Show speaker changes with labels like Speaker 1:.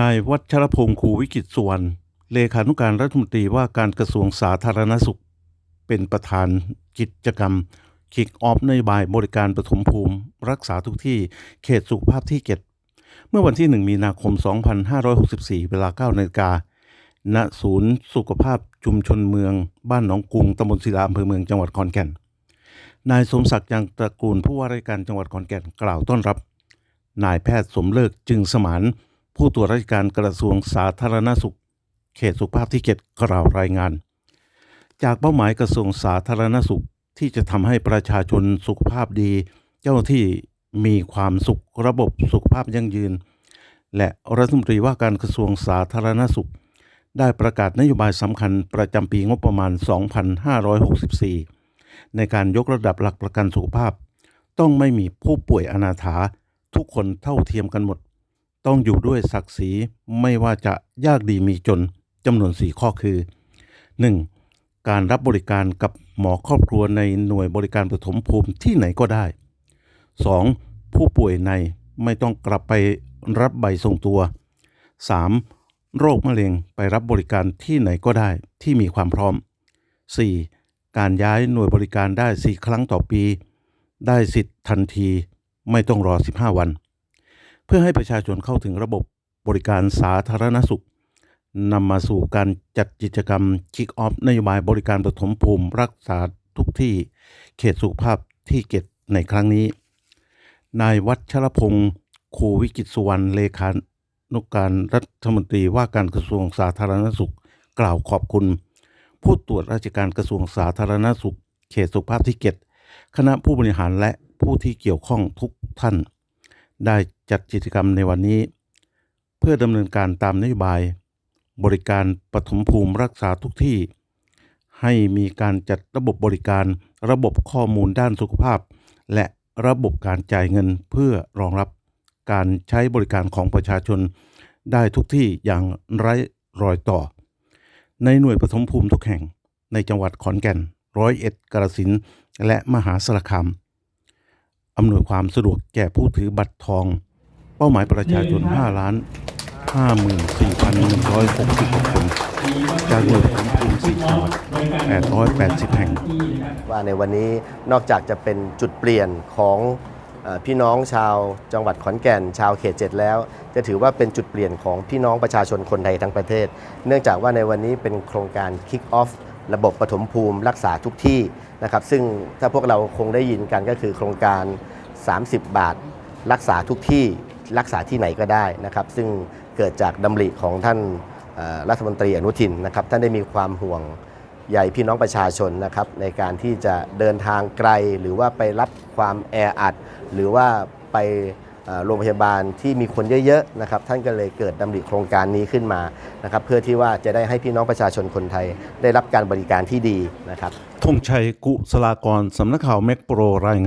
Speaker 1: นายวัชรพงศ์คูวิกิตสุวรรณเลขานุการรัฐมนตรีว่าการกระทรวงสาธารณสุข เป็นประธานกิจกรรมคิกออฟนโยบายบริการปฐมภูมิ รักษาทุกที่เขตสุขภาพที่เก็ดเมื่อวันที่ 1 มีนาคม 2564 เวลา9นาฬิกาณศูนย์สุขภาพชุมชนเมือง บ้านหนองกุงตำบลศิลาอำเภอเมืองจังหวัดขอนแก่น นายสมศักดิ์ยังตระกูลผู้ว่าราชการจังหวัดขอนแก่นกล่าวต้อนรับ นายแพทย์สมเลิกจึงสมาน ผู้ตรวจราชการกระทรวงสาธารณสุข เขตสุขภาพที่เจ็ดกล่าวรายงาน จากเป้าหมายกระทรวงสาธารณสุขที่จะทำให้ประชาชนสุขภาพดี เจ้าหน้าที่มีความสุขระบบสุขภาพยั่งยืน และรัฐมนตรีว่าการกระทรวงสาธารณสุข ได้ประกาศนโยบายสำคัญประจำปีงบประมาณ 2564 ในการยกระดับหลักประกันสุขภาพ ต้องไม่มีผู้ป่วยอนาถาทุกคนเท่าเทียมกันหมด ต้องอยู่ด้วยศักดิ์ศรีไม่ว่าจะยากดีมีจนจำนวน 4 ข้อคือ 1. การรับบริการกับหมอครอบครัวในหน่วยบริการปฐมภูมิที่ไหนก็ได้ 2. ผู้ป่วยในไม่ต้องกลับไปรับใบส่งตัว 3. โรคมะเร็งไปรับบริการที่ไหนก็ได้ที่มีความพร้อม 4. การย้ายหน่วยบริการได้ 4 ครั้งต่อปี ได้สิทธิ์ทันที ไม่ต้องรอ 15 วัน เพื่อให้ประชาชนเข้าถึงระบบบริการสาธารณสุขนำมาสู่การจัดกิจกรรมคิกออฟนโยบายบริการปฐมภูมิรักษาทุกที่เขตสุขภาพที่เกตในครั้งนี้ นายวัชรพงศ์คูวิกิตสุวรรณเลขานุการรัฐมนตรีว่าการกระทรวงสาธารณสุข กล่าวขอบคุณ ผู้ตรวจราชการกระทรวงสาธารณสุข เขตสุขภาพที่เกตคณะผู้บริหารและผู้ที่เกี่ยวข้องทุกท่าน ได้ จัดกิจกรรมในวันนี้ เพื่อดำเนินการตามนโยบาย บริการปฐมภูมิรักษาทุกที่ ให้มีการจัดระบบบริการ ระบบข้อมูลด้านสุขภาพ และระบบการจ่ายเงินเพื่อรองรับการใช้บริการของประชาชน ได้ทุกที่อย่างไร้รอยต่อ ในหน่วยปฐมภูมิทุกแห่งในจังหวัดขอนแก่น ร้อยเอ็ดกระสินและมหาสารคามอำนวยความสะดวกแก่ผู้ถือบัตรทอง เป้าหมายประชาชน 5 ล้าน 54,166 คน จากหน่วยปฐมภูมิ4จังหวัด880 แห่ง
Speaker 2: ว่าในวันนี้นอกจากจะเป็นจุดเปลี่ยนของเออพี่น้องชาวจังหวัดขอนแก่น ชาวเขตเจ็ดแล้ว จะถือว่าเป็นจุดเปลี่ยนของพี่น้องประชาชนคนไทยทั้งประเทศ เนื่องจากว่าในวันนี้เป็นโครงการ Kick Off ระบบปฐมภูมิรักษาทุกที่นะครับ ซึ่งถ้าพวกเราคงได้ยินกันก็คือโครงการ 30 บาท รักษาทุกที่ รักษาที่ไหนก็ได้นะครับซึ่งเกิดจากดำริของท่านรัฐมนตรีอนุทินนะครับท่านได้มีความห่วงใหญ่พี่น้องประชาชนนะครับในการที่จะเดินทางไกลหรือว่าไปรับความแออัด หรือว่าไปโรงพยาบาลที่มีคนเยอะๆนะครับท่านก็เลยเกิดดำริโครงการนี้ขึ้นมานะครับเพื่อที่ว่าจะได้ให้พี่น้องประชาชนคนไทย ได้รับการบริการที่ดีนะครับ
Speaker 1: ธงชัยกุศลากรสำนักข่าวแมกโปรรายงาน